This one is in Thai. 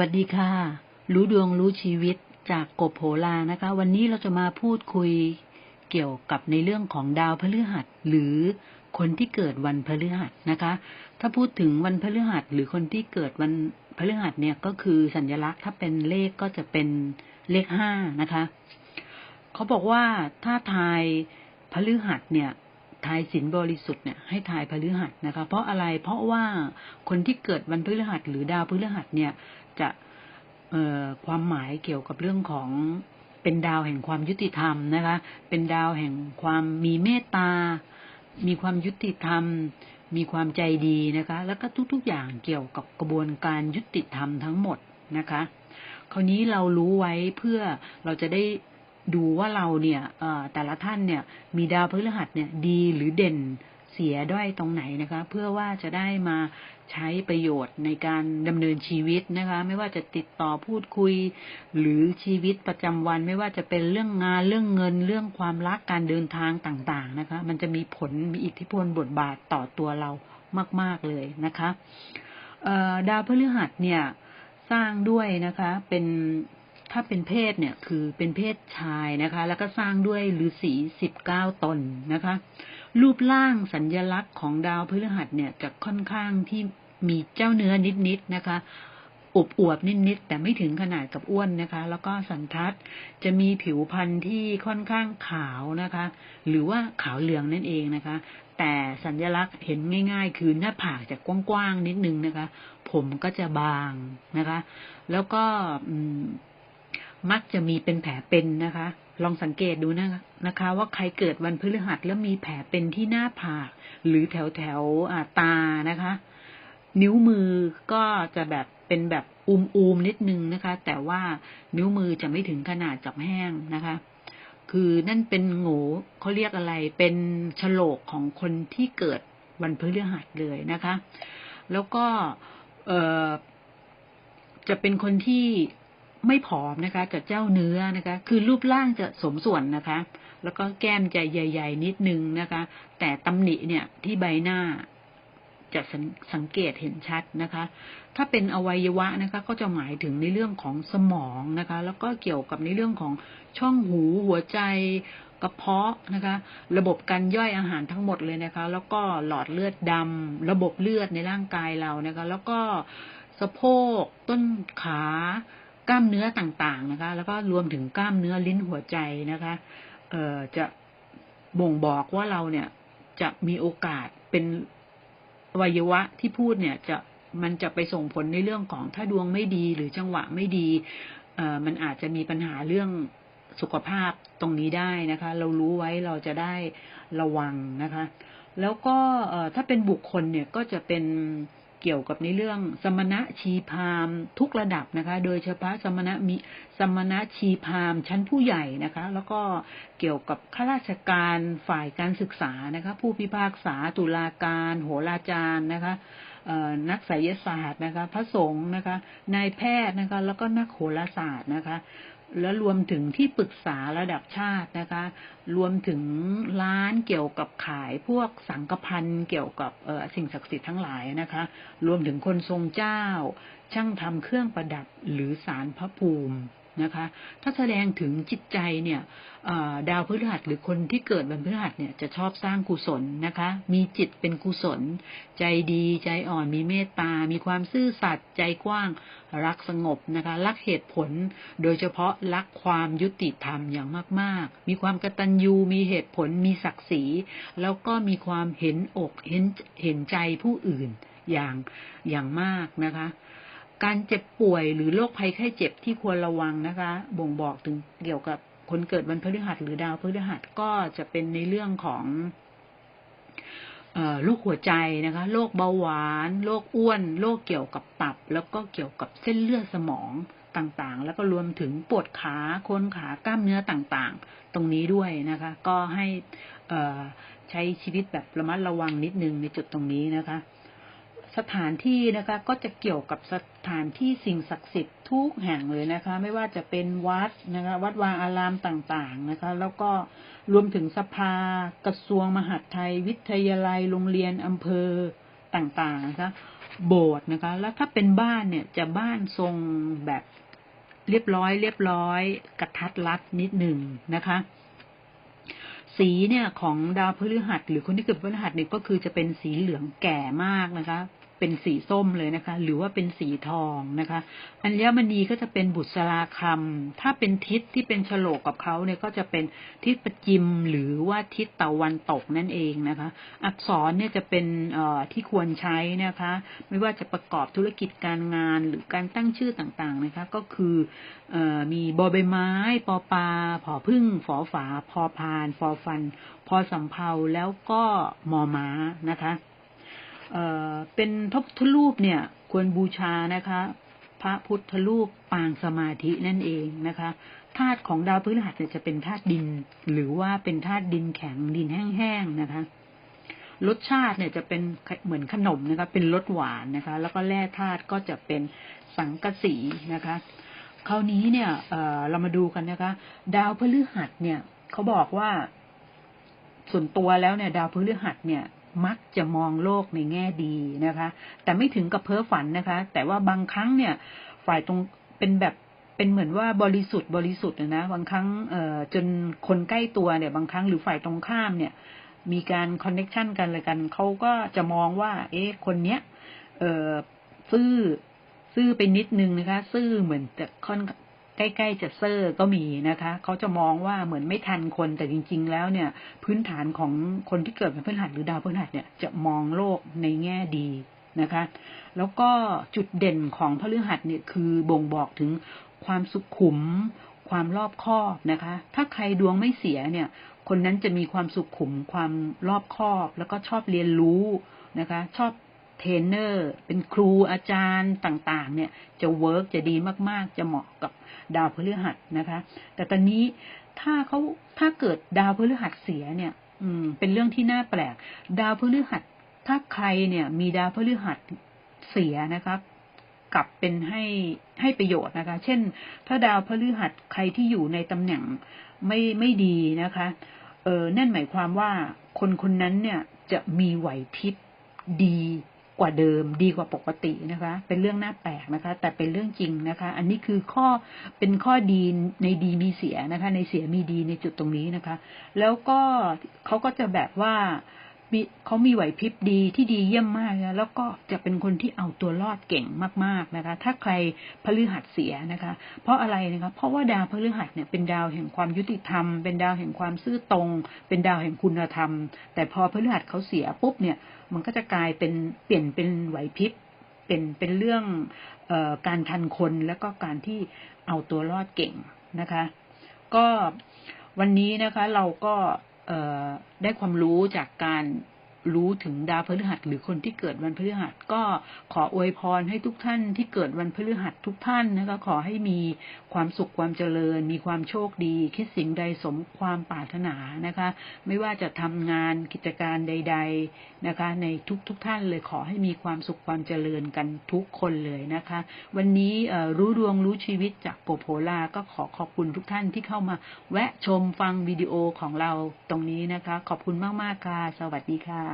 วัสดีค่ะ รู้ดวงรู้ชีวิตจากกบโหรานะคะ วันนี้เราจะมาพูดคุยเกี่ยวกับในเรื่องของดาวพฤหัส หรือคนที่เกิดวันพฤหัสนะคะ ถ้าพูดถึงวันพฤหัส หรือคนที่เกิดวันพฤหัสเนี่ยก็คือสัญลักษณ์ถ้าเป็นเลขก็จะเป็นเลขห้านะคะ เขาบอกว่าถ้าทายพฤหัสเนี่ยทายสินบริสุทธิ์เนี่ยให้ทายพฤหัสนะคะ เพราะอะไรเพราะว่าคนที่เกิดวันพฤหัส หรือดาวพฤหัสเนี่ย จะความหมายเกี่ยวกับเรื่องของเป็นดาวแห่งความยุติธรรมนะคะ เป็นดาวแห่งความมีเมตตา มีความยุติธรรม มีความใจดีนะคะ แล้วก็ทุกๆอย่างเกี่ยวกับกระบวนการยุติธรรมทั้งหมดนะคะ คราวนี้เรารู้ไว้เพื่อเราจะได้ดูว่าเราเนี่ยแต่ละท่านเนี่ย มีดาวพฤหัสเนี่ยดีหรือเด่น เสียด้อยตรงไหนนะคะ เพื่อว่าจะได้มาใช้ประโยชน์ในการดำเนินชีวิตนะคะ ไม่ว่าจะติดต่อพูดคุย หรือชีวิตประจำวัน ไม่ว่าจะเป็นเรื่องงานเรื่องเงินเรื่องความรักการเดินทางต่างๆนะคะ มันจะมีผลมีอิทธิพลบทบาทต่อตัวเรามาก ๆเลยนะคะดาวพฤหัสเนี่ยสร้างด้วยนะคะเป็น ถ้าเป็นเพศเนี่ยคือเป็นเพศชายนะคะ แล้วก็สร้างด้วยฤาษีสิบเก้าตนนะคะ รูปร่างสัญญลักษณ์ของดาวพฤหัสเนี่ยจะค่อนข้างที่มีเจ้าเนื้อนิดๆนะคะอวบอวบนิดๆแต่ไม่ถึงขนาดกับอ้วนนะคะ แล้วก็สันทัดจะมีผิวพรรณที่ค่อนข้างขาวนะคะ หรือว่าขาวเหลืองนั่นเองนะคะ แต่สัญญลักษณ์เห็นง่ายๆ คือหน้าผากจะกว้างๆนิดนึงนะคะ ผมก็จะบางนะคะ แล้วก็ มักจะมีเป็นแผลเป็นนะคะ ลองสังเกตดูนะนะคะ ว่าใครเกิดวันพฤหัสแล้วมีแผลเป็นที่หน้าผาก หรือแถวแถวตานะคะ นิ้วมือก็จะแบบเป็นแบบอุมอูมนิดนึงนะคะ แต่ว่านิ้วมือจะไม่ถึงขนาดจับแห้งนะคะ คือนั่นเป็นโง่เขาเรียกอะไรเป็นฉลกของคนที่เกิดวันพฤหัสเลยนะคะ แล้วก็จะเป็นคนที่ ไม่ผอมนะคะ กับเจ้าเนื้อนะคะ คือรูปร่างจะสมส่วนนะคะ แล้วก็แก้มจะใหญ่ ๆ นิดนึงนะคะ แต่ตำหนิเนี่ยที่ใบหน้าจะสสังเกตเห็นชัดนะคะ ถ้าเป็นอวัยวะนะคะ ก็จะหมายถึงในเรื่องของสมองนะคะ แล้วก็เกี่ยวกับในเรื่องของช่องหูหัวใจกระเพาะนะคะ ระบบการย่อยอาหารทั้งหมดเลยนะคะ แล้วก็หลอดเลือดดำระบบเลือดในร่างกายเรานะคะ แล้วก็สะโพก ต้นขา กล้ามเนื้อต่างๆนะคะ แล้วก็รวมถึงกล้ามเนื้อลิ้นหัวใจนะคะ เอ่อจะบ่งบอกว่าเราเนี่ยจะมีโอกาสเป็นวัยวะที่พูดเนี่ยจะมันจะไปส่งผลในเรื่องของถ้าดวงไม่ดีหรือจังหวะไม่ดีเอ่อมันอาจจะมีปัญหาเรื่องสุขภาพตรงนี้ได้นะคะ เรารู้ไว้เราจะได้ระวังนะคะ แล้วก็ถ้าเป็นบุคคลเนี่ยก็จะเป็น เกี่ยวกับในเรื่องสมณะชีพามทุกระดับนะคะ โดยเฉพาะสมณะมีสมณะชีพามชั้นผู้ใหญ่นะคะ แล้วก็เกี่ยวกับข้าราชการฝ่ายการศึกษานะคะ ผู้พิพากษาตุลาการ โหราจารย์นะคะนักไสยศาสตร์นะคะ พระสงฆ์นะคะ นายแพทย์นะคะ แล้วก็นักโหราศาสตร์นะคะ และรวมถึงที่ปรึกษาระดับชาตินะคะ รวมถึงร้านเกี่ยวกับขายพวกสังกพันเกี่ยวกับสิ่งศักดิ์สิทธิ์ทั้งหลายนะคะ รวมถึงคนทรงเจ้า ช่างทำเครื่องประดับหรือสารพระภูมิ นะคะ ถ้าแสดงถึงจิตใจเนี่ยดาวพฤหัสหรือคนที่เกิดวันพฤหัสเนี่ยจะชอบสร้างกุศลนะคะ มีจิตเป็นกุศล ใจดีใจอ่อนมีเมตตา มีความซื่อสัตย์ใจกว้างรักสงบนะคะ รักเหตุผล โดยเฉพาะรักความยุติธรรมอย่างมาก ๆ มีความกตัญญูมีเหตุผลมีศักดิ์ศรี แล้วก็มีความเห็นอกเห็นเห็นใจผู้อื่นอย่างอย่างมากนะคะ การเจ็บป่วยหรือโรคภัยไข้เจ็บที่ควรระวังนะคะ บ่งบอกถึงเกี่ยวกับคนเกิดวันพฤหัสหรือดาวพฤหัสก็จะเป็นในเรื่องของโรคหัวใจนะคะโรคเบาหวานโรคอ้วนโรคเกี่ยวกับตับ แล้วก็เกี่ยวกับเส้นเลือดสมองต่างๆ แล้วก็รวมถึงปวดขาโคนขากล้ามเนื้อต่างๆ ตรงนี้ด้วยนะคะ ก็ให้ใช้ชีวิตแบบระมัดระวังนิดนึงในจุดตรงนี้นะคะ สถานที่นะคะก็จะเกี่ยวกับสถานที่สิ่งศักดิ์สิทธิ์ทุกแห่งเลยนะคะ ไม่ว่าจะเป็นวัดนะคะวัดวาอารามต่างๆนะคะ แล้วก็รวมถึงสภากระทรวงมหาดไทย วิทยาลัยโรงเรียนอำเภอต่างๆนะคะโบสถ์นะคะ แล้วถ้าเป็นบ้านเนี่ยจะบ้านทรงแบบเรียบร้อย เรียบร้อย กระทัดรัดนิดหนึ่งนะคะสีเนี่ยของดาวพฤหัส หรือคนที่เกิดพฤหัสเนี่ยก็คือจะเป็นสีเหลืองแก่มากนะคะ เป็นสีส้มเลยนะคะ หรือว่าเป็นสีทองนะคะอัญมณีก็จะเป็นบุษราคำถ้าเป็นทิศที่เป็นฉลกกับเขาเนี่ยก็จะเป็นทิศประจิมหรือว่าทิศตะวันตกนั่นเองนะคะ อักษรเนี่ยจะเป็นเอ่อที่ควรใช้นะคะ ไม่ว่าจะประกอบธุรกิจการงานหรือการตั้งชื่อต่างๆนะคะ ก็คือออมีบอใบไม้ปอปลาผอพึ่งฝอฝาพอพานฟอฟัน พอสำเพาแล้วก็มอม้านะคะ เอ่อเป็นพระพุทธรูปเนี่ย ควรบูชานะคะ พระพุทธรูปปางสมาธินั่นเองนะคะธาตุของดาวพฤหัสเนี่ยจะเป็นธาตุดิน หรือว่าเป็นธาตุดินแข็งดินแห้งๆนะคะรสชาติเนี่ยจะเป็นเหมือนขนมนะคะ เป็นรสหวานนะคะ แล้วก็แร่ธาตุก็จะเป็นสังกะสีนะคะ คราวนี้เนี่ยเเรามาดูกันนะคะ ดาวพฤหัสเนี่ยเขาบอกว่า ส่วนตัวแล้วเนี่ย ดาวพฤหัสเนี่ย มักจะมองโลกในแง่ดีนะคะ แต่ไม่ถึงกับเพ้อฝันนะคะ แต่ว่าบางครั้งเนี่ย ฝ่ายตรงเป็นแบบเป็นเหมือนว่าบริสุทธิ์บริสุทธิ์นะบางครั้งเอ่อจนคนใกล้ตัวเนี่ย บางครั้งหรือฝ่ายตรงข้ามเนี่ย มีการคอนเน็ชันกันเลยกันเขาก็จะมองว่า เอ๊ะคนเนี้ย เอ่อซื่อซื่อไปนิดนึงนะคะ ซื่อเหมือนจะค่อน ใกล้ๆจะเซอร์ก็มีนะคะเขาจะมองว่าเหมือนไม่ทันคนแต่จริง ๆ แล้วเนี่ย พื้นฐานของคนที่เกิดเป็นพฤหัสหรือดาวพฤหัสเนี่ยจะมองโลกในแง่ดีนะคะ แล้วก็จุดเด่นของพฤหัสเนี่ยคือบ่งบอกถึงความสุขุม ความรอบคอบนะคะ ถ้าใครดวงไม่เสียเนี่ย คนนั้นจะมีความสุขุม ความรอบคอบ แล้วก็ชอบเรียนรู้นะคะ ชอบ เทรนเนอร์ เป็นครูอาจารย์ต่างๆ เนี่ยจะเวิร์กจะดีมากๆ จะเหมาะกับดาวพฤหัสนะคะ แต่ตอนนี้ถ้าเขาถ้าเกิดดาวพฤหัสเสียเนี่ย อืม เป็นเรื่องที่น่าแปลก ดาวพฤหัส ถ้าใครเนี่ย มีดาวพฤหัสเสียนะครับกลับเป็นให้ให้ประโยชน์นะคะ เช่น ถ้าดาวพฤหัสใครที่อยู่ในตำแหน่งไม่ไม่ดีนะคะ เออนั่นหมายความว่าคนคนนั้นเนี่ยจะมีไหวพริบดี กว่าเดิมดีกว่าปกตินะคะ เป็นเรื่องน่าแปลกนะคะ แต่เป็นเรื่องจริงนะคะ อันนี้คือข้อเป็นข้อดีในดีมีเสียนะคะ ในเสียมีดีในจุดตรงนี้นะคะ แล้วก็เขาก็จะแบบว่า มีเขามีไหวพริบดีที่ดีเยี่ยมมากนะแล้วก็จะเป็นคนที่เอาตัวรอดเก่งมากๆนะคะ ถ้าใครพฤหัสเสียนะคะ เพราะอะไรนะคะ เพราะว่าดาวพฤหัสเนี่ยเป็นดาวแห่งความยุติธรรม เป็นดาวแห่งความซื่อตรง เป็นดาวแห่งคุณธรรม แต่พอพฤหัสเขาเสียปุ๊บเนี่ย มันก็จะกลายเป็นเปลี่ยนเป็นไหวพริบเป็นเป็นเรื่องออการทันคนแล้วก็การที่เอาตัวรอดเก่งนะคะ ก็วันนี้นะคะเราก็ ได้ความรู้จากการ รู้ถึงดาวพฤหัสหรือคนที่เกิดวันพฤหัส ก็ขออวยพรให้ทุกท่านที่เกิดวันพฤหัสทุกท่านนะคะขอให้มีความสุขความเจริญ มีความโชคดี คิดสิ่งใดสมความปรารถนานะคะ ไม่ว่าจะทำงานกิจการใด ๆนะคะ ในทุกทุกท่านเลยขอให้มีความสุขความเจริญกันทุกคนเลยนะคะ วันนี้รู้ดวงรู้ชีวิตจากโกโพลาก็ขอขอบคุณทุกท่านที่เข้ามา แวะชมฟังวิดีโอของเราตรงนี้นะคะ ขอบคุณมากๆค่ะ สวัสดีค่ะ